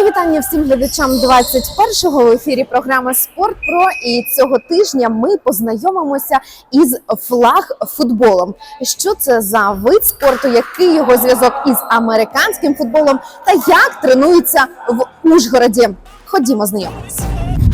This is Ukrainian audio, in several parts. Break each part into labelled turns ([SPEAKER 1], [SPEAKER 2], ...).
[SPEAKER 1] Мої вітання всім глядачам 21-го в ефірі програми Спорт Про. І цього тижня ми познайомимося із флаг-футболом. Що це за вид спорту, який його зв'язок із американським футболом, та як тренуються в Ужгороді? Ходімо знайомитися.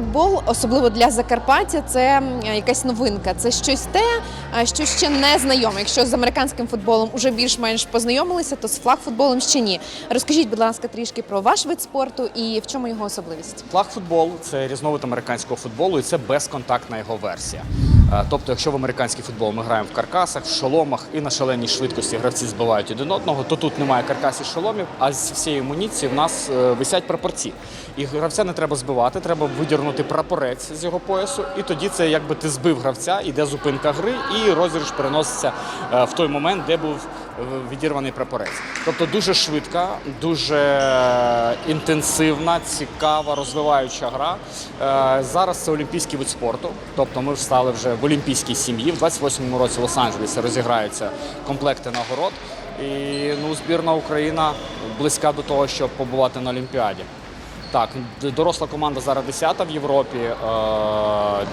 [SPEAKER 1] Флаг-футбол, особливо для Закарпаття, це якась новинка. Це щось те, що ще не знайоме. Якщо з американським футболом вже більш-менш познайомилися, то з флаг-футболом ще ні. Розкажіть, будь ласка, трішки про ваш вид спорту і в чому його особливість.
[SPEAKER 2] Флаг-футбол це різновид американського футболу, і це безконтактна його версія. Е, Тобто, якщо в американський футбол ми граємо в каркасах, в шоломах і на шаленій швидкості гравці збивають один одного, то тут немає каркасів шоломів, а з всієї муніції в нас е, висять прапорці. І гравця не треба збивати, треба видірнути прапорець з його поясу, і тоді це якби ти збив гравця, іде зупинка гри, і розіграш переноситься е, в той момент, де був відірваний прапорець. Тобто дуже швидка, дуже інтенсивна, цікава, розвиваюча гра. Е, Зараз це олімпійський вид спорту. Тобто ми встали вже в олімпійській сім'ї. В 28-му році в Лос-Анджелесі розіграються комплекти нагород. І ну, збірна Україна близька до того, щоб побувати на Олімпіаді. Так, доросла команда зараз 10 в Європі, е,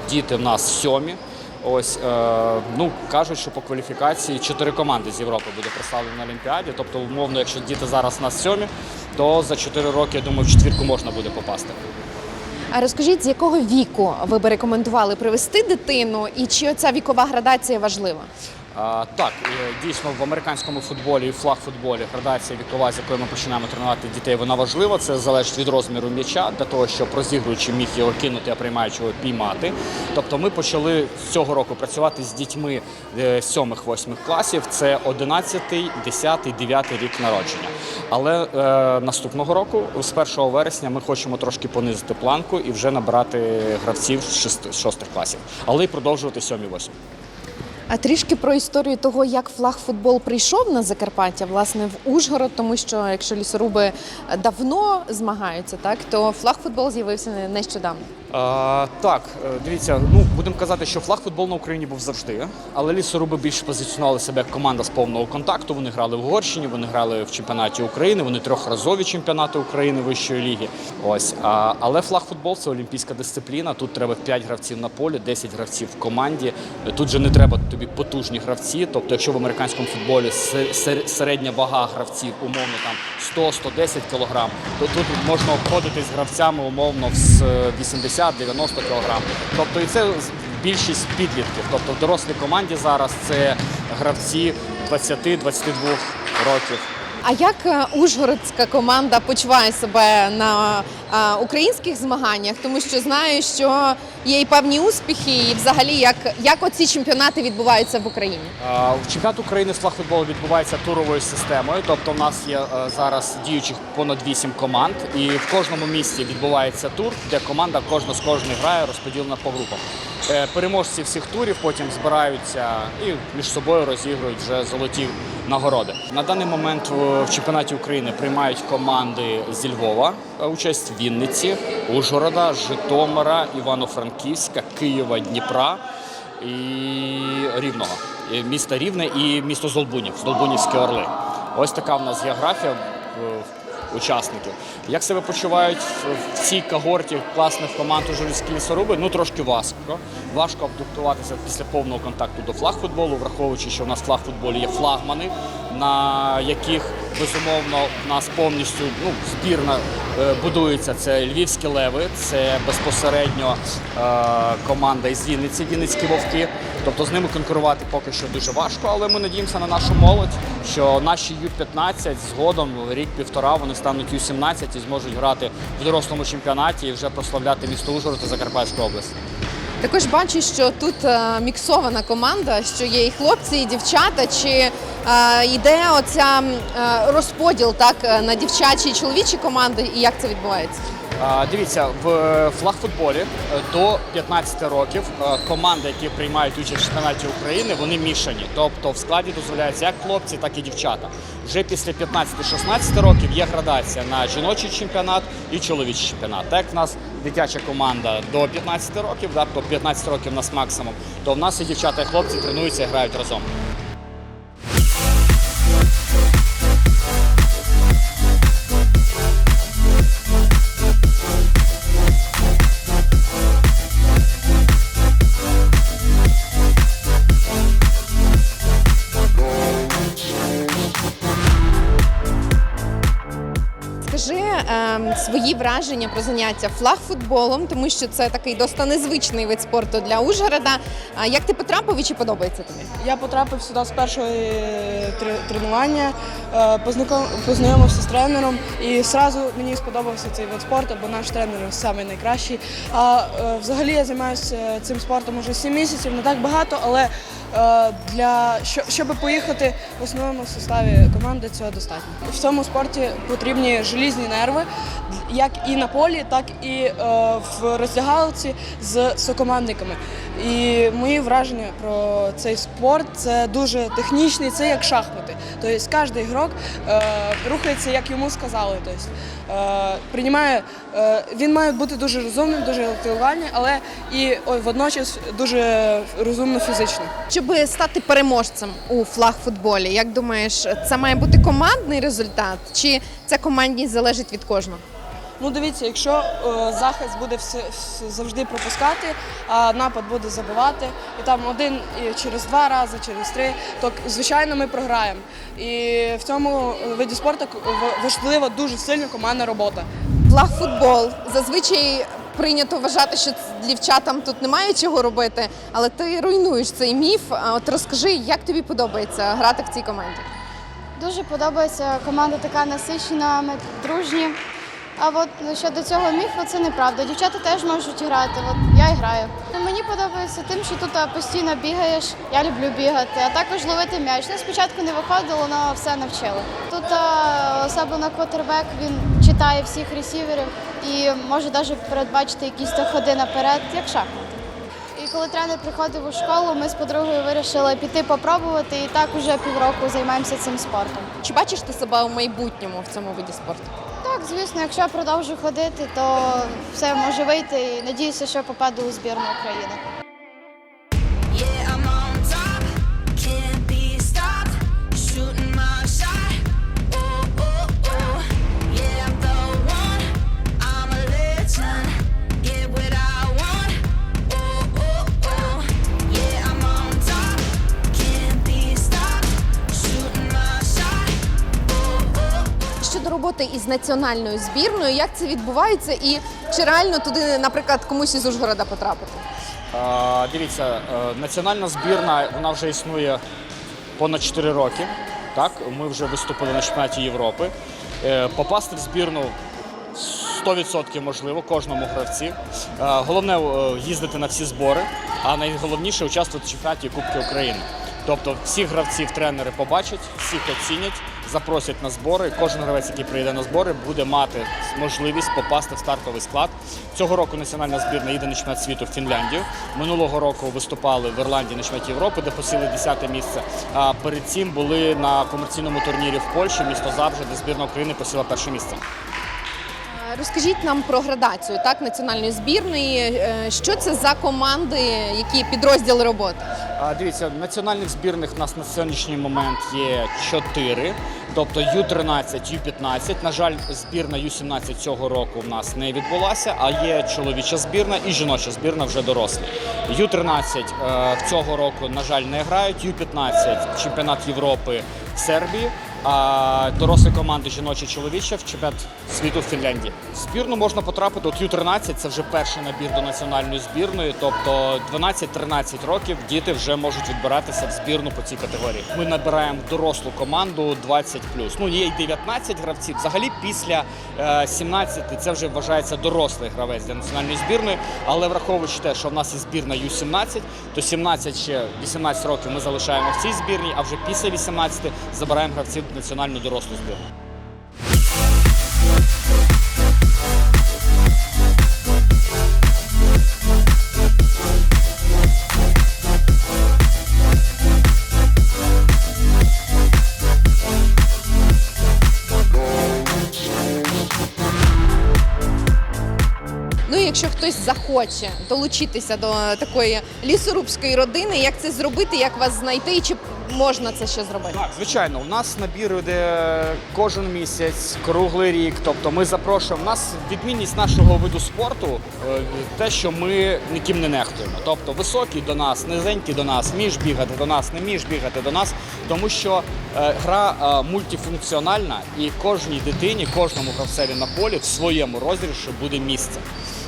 [SPEAKER 2] діти в нас сьомі. Ось е, ну кажуть, що по кваліфікації чотири команди з Європи буде представлено на Олімпіаді. Тобто, умовно, якщо діти зараз на сьомі, то за чотири роки, я думаю, в четвірку можна буде попасти.
[SPEAKER 1] А розкажіть, з якого віку ви би рекомендували привести дитину, і чи оця вікова градація важлива?
[SPEAKER 2] Так, е, дійсно в американському футболі і флаг-футболі градація вікова, з якої ми починаємо тренувати дітей, вона важлива. Це залежить від розміру м'яча для того, щоб розігруючи міг його кинути, а приймаючого піймати. Тобто ми почали з цього року працювати з дітьми 7-8 класів. Це 11, 10, 9 рік народження. Але е, наступного року, з 1 вересня, ми хочемо трошки понизити планку і вже набрати гравців з 6 класів, але й продовжувати 7-8.
[SPEAKER 1] А трішки про історію того, як флаг-футбол прийшов на Закарпаття, власне, в Ужгород, тому що якщо лісоруби давно змагаються, так то флаг-футбол з'явився нещодавно.
[SPEAKER 2] А, так, е, дивіться, ну будемо казати, що флаг-футбол на Україні був завжди, але лісоруби більше позиціонували себе як команда з повного контакту. Вони грали в Угорщині, вони грали в чемпіонаті України, вони трьохразові чемпіонати України вищої ліги. Ось, а, але флаг-футбол це олімпійська дисципліна. Тут треба 5 гравців на полі, 10 гравців в команді. Тут же не треба тобі потужні гравці. Тобто, якщо в американському футболі се- се- середня вага гравців, умовно там 100-110 кг, то тут можна обходитись гравцями умовно з 80-90 кг. Тобто і це більшість підлітків. Тобто в дорослій команді зараз це гравці 20-22 років.
[SPEAKER 1] А як е, ужгородська команда почуває себе на е, українських змаганнях? Тому що знаю, що є і певні успіхи, і взагалі як, як оці чемпіонати відбуваються в Україні.
[SPEAKER 2] Чемпіонат України з флагфутболу відбувається туровою системою. Тобто, в нас є е, зараз діючих понад 8 команд, і в кожному місці відбувається тур, де команда кожна з кожної грає, розподілена по групам. Е, Переможці всіх турів потім збираються і між собою розігрують вже золоті нагороди. На даний момент в чемпіонаті України приймають команди зі Львова, е, участь Вінниці, Ужгорода, Житомира, Івано-Франківська, Києва, Дніпра і Рівного. І Місто Рівне і місто Золбунів, Золбунівські Орли. Ось така в нас географія учасників. Як себе почувають в, цій когорті класних команд ужгородські лісоруби? Ну трошки важко. Важко адаптуватися після повного контакту до флагфутболу, враховуючи, що в нас в флагфутболі є флагмани, на яких безумовно в нас повністю ну, збірна е, будується. Це львівські леви, це безпосередньо е, команда із Вінниці, Вінницькі вовки. Тобто з ними конкурувати поки що дуже важко, але ми надіємося на нашу молодь, що наші Ю-15 згодом рік-півтора вони стануть Ю-17 і зможуть грати в дорослому чемпіонаті і вже прославляти місто Ужгород та Закарпатську область.
[SPEAKER 1] Також бачу, що тут е, міксована команда, що є і хлопці, і дівчата. Чи е, йде оця е, розподіл так на дівчачі і чоловічі команди, і як це відбувається?
[SPEAKER 2] Дивіться, в флагфутболі е, до 15 років е, команди, які приймають участь в чемпіонаті України, вони мішані. Тобто в складі дозволяються як хлопці, так і дівчата. Вже після 15-16 років є градація на жіночий чемпіонат і чоловічий чемпіонат. Так в нас дитяча команда до 15 років, тобто 15 років в нас максимум, то в нас і дівчата, і хлопці тренуються і грають разом.
[SPEAKER 1] Ем, враження про заняття флагфутболом, тому що це такий досить незвичний вид спорту для Ужгорода. Як ти потрапив і чи подобається тобі?
[SPEAKER 3] Я потрапив сюди з першого е, тренування, е, познайомився з тренером і одразу мені сподобався цей вид спорту, бо наш тренер найкращий. А е, взагалі я займаюся цим спортом уже 7 місяців, не так багато, але для щоб поїхати в основному составі команди, цього достатньо. В цьому спорті потрібні желізні нерви, як і на полі, так і е, в роздягалці з сокомандниками. І мої враження про цей спорт це дуже технічний, це як шахмати. Тобто кожен ігрок е, рухається, як йому сказали. Тобто, е, приймає, е, він має бути дуже розумним, дуже інтелектуальним, але і водночас дуже розумно фізично.
[SPEAKER 1] Щоб стати переможцем у флагфутболі, як думаєш, це має бути командний результат, чи це командність залежить від кожного?
[SPEAKER 3] Ну, дивіться, якщо е, захист буде все, все завжди пропускати, а напад буде забивати, і там один і через два рази, через три, то звичайно ми програємо. І в цьому виді спорту важлива дуже сильна командна робота.
[SPEAKER 1] Флагфутбол зазвичай прийнято вважати, що дівчатам тут немає чого робити, але ти руйнуєш цей міф. От розкажи, як тобі подобається грати в цій команді?
[SPEAKER 4] Дуже подобається. Команда така насичена, ми дружні. А от щодо цього міфу, це неправда. Дівчата теж можуть грати. От я і граю. Мені подобається тим, що тут постійно бігаєш. Я люблю бігати, а також ловити м'яч. Ну, спочатку не виходило, але все навчило. Тут особливо квотербек, він читає всіх ресіверів і може навіть передбачити якісь то ходи наперед, як шахмати. І коли тренер приходив у школу, ми з подругою вирішили піти попробувати, і так уже півроку займаємося цим спортом.
[SPEAKER 1] Чи бачиш ти себе у майбутньому в цьому виді спорту?
[SPEAKER 4] Так, звісно, якщо я продовжу ходити, то все може вийти і надіюся, що попаду у збірну України.
[SPEAKER 1] Роботи із національною збірною, як це відбувається, і чи реально туди, наприклад, комусь із Ужгорода потрапити?
[SPEAKER 2] Дивіться, е, національна збірна вона вже існує понад 4 роки. Так, ми вже виступили на чемпіонаті Європи. Е, Попасти в збірну 100% можливо кожному гравці. Е, Головне їздити на всі збори, а найголовніше участвувати в чемпіонаті Кубки України. Тобто всіх гравців тренери побачать, всіх оцінять, запросять на збори. Кожен гравець, який прийде на збори, буде мати можливість попасти в стартовий склад. Цього року національна збірна їде на чемпіонат світу в Фінляндію. Минулого року виступали в Ірландії на чемпіонаті Європи, де посіли 10 місце. А перед цим були на комерційному турнірі в Польщі, місто Завжди, де збірна України посіла перше місце.
[SPEAKER 1] Розкажіть нам про градацію так національної збірної. Е, Що це за команди, які підрозділи роботи?
[SPEAKER 2] А, Дивіться, національних збірних у нас на сьогоднішній момент є чотири, тобто Ю-13, Ю-15. На жаль, збірна Ю-17 цього року в нас не відбулася, а є чоловіча збірна і жіноча збірна вже дорослі. Ю-13 е, цього року, на жаль, не грають. Ю-15 чемпіонат Європи в Сербії. Дорослі команди жіночі і чоловічі в чемпіонат світу в Фінляндії. Збірну можна потрапити. От Ю-13 це вже перший набір до національної збірної, тобто 12-13 років діти вже можуть відбиратися в збірну по цій категорії. Ми набираємо дорослу команду 20+. Ну є й 19 гравців. Взагалі після е, 17 це вже вважається дорослий гравець для національної збірної. Але враховуючи те, що в нас є збірна Ю-17, то 17 ще 18 років ми залишаємо в цій збірні, а вже після 18 забираємо гравців національну дорослу збірну.
[SPEAKER 1] Ну, якщо хтось захоче долучитися до такої лісорубської родини, як це зробити, як вас знайти, і чи можна це ще зробити?
[SPEAKER 2] Так, звичайно, у нас набір іде кожен місяць, круглий рік. Тобто ми запрошуємо. Нас відмінність нашого виду спорту е, те, що ми ніким не нехтуємо. Тобто високі до нас, низенькі до нас, між бігати до нас, не між бігати до нас, тому що е, гра е, мультифункціональна і кожній дитині, кожному гравцеві на полі в своєму розіграші буде місце.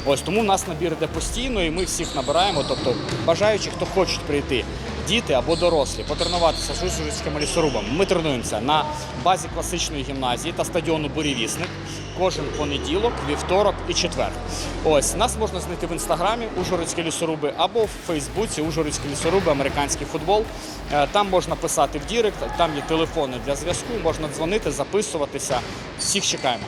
[SPEAKER 2] Ось тому в нас набір іде постійно, і ми всіх набираємо. Тобто, бажаючи, хто хочуть прийти, діти або дорослі, потренуватися з ужгородськими лісорубами. Ми тренуємося на базі класичної гімназії та стадіону Бурєвісник кожен понеділок, вівторок і четвер. Ось нас можна знайти в інстаграмі Ужгородські лісоруби або в Фейсбуці Ужгородські лісоруби, американський футбол. Е, Там можна писати в Дірект, там є телефони для зв'язку, можна дзвонити, записуватися. Всіх чекаємо.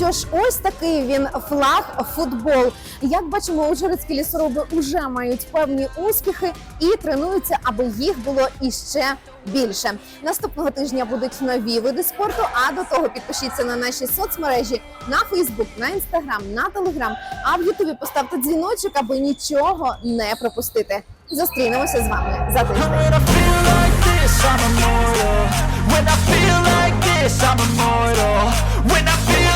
[SPEAKER 1] Що ж, ось такий він флаг футбол. Як бачимо, ужгородські лісоруби вже мають певні успіхи і тренуються, аби їх було іще більше. Наступного тижня будуть нові види спорту. А до того підпишіться на наші соцмережі на Фейсбук, на Інстаграм, на Телеграм. А в Ютубі поставте дзвіночок, аби нічого не пропустити. Зустрінемося з вами за тиждень.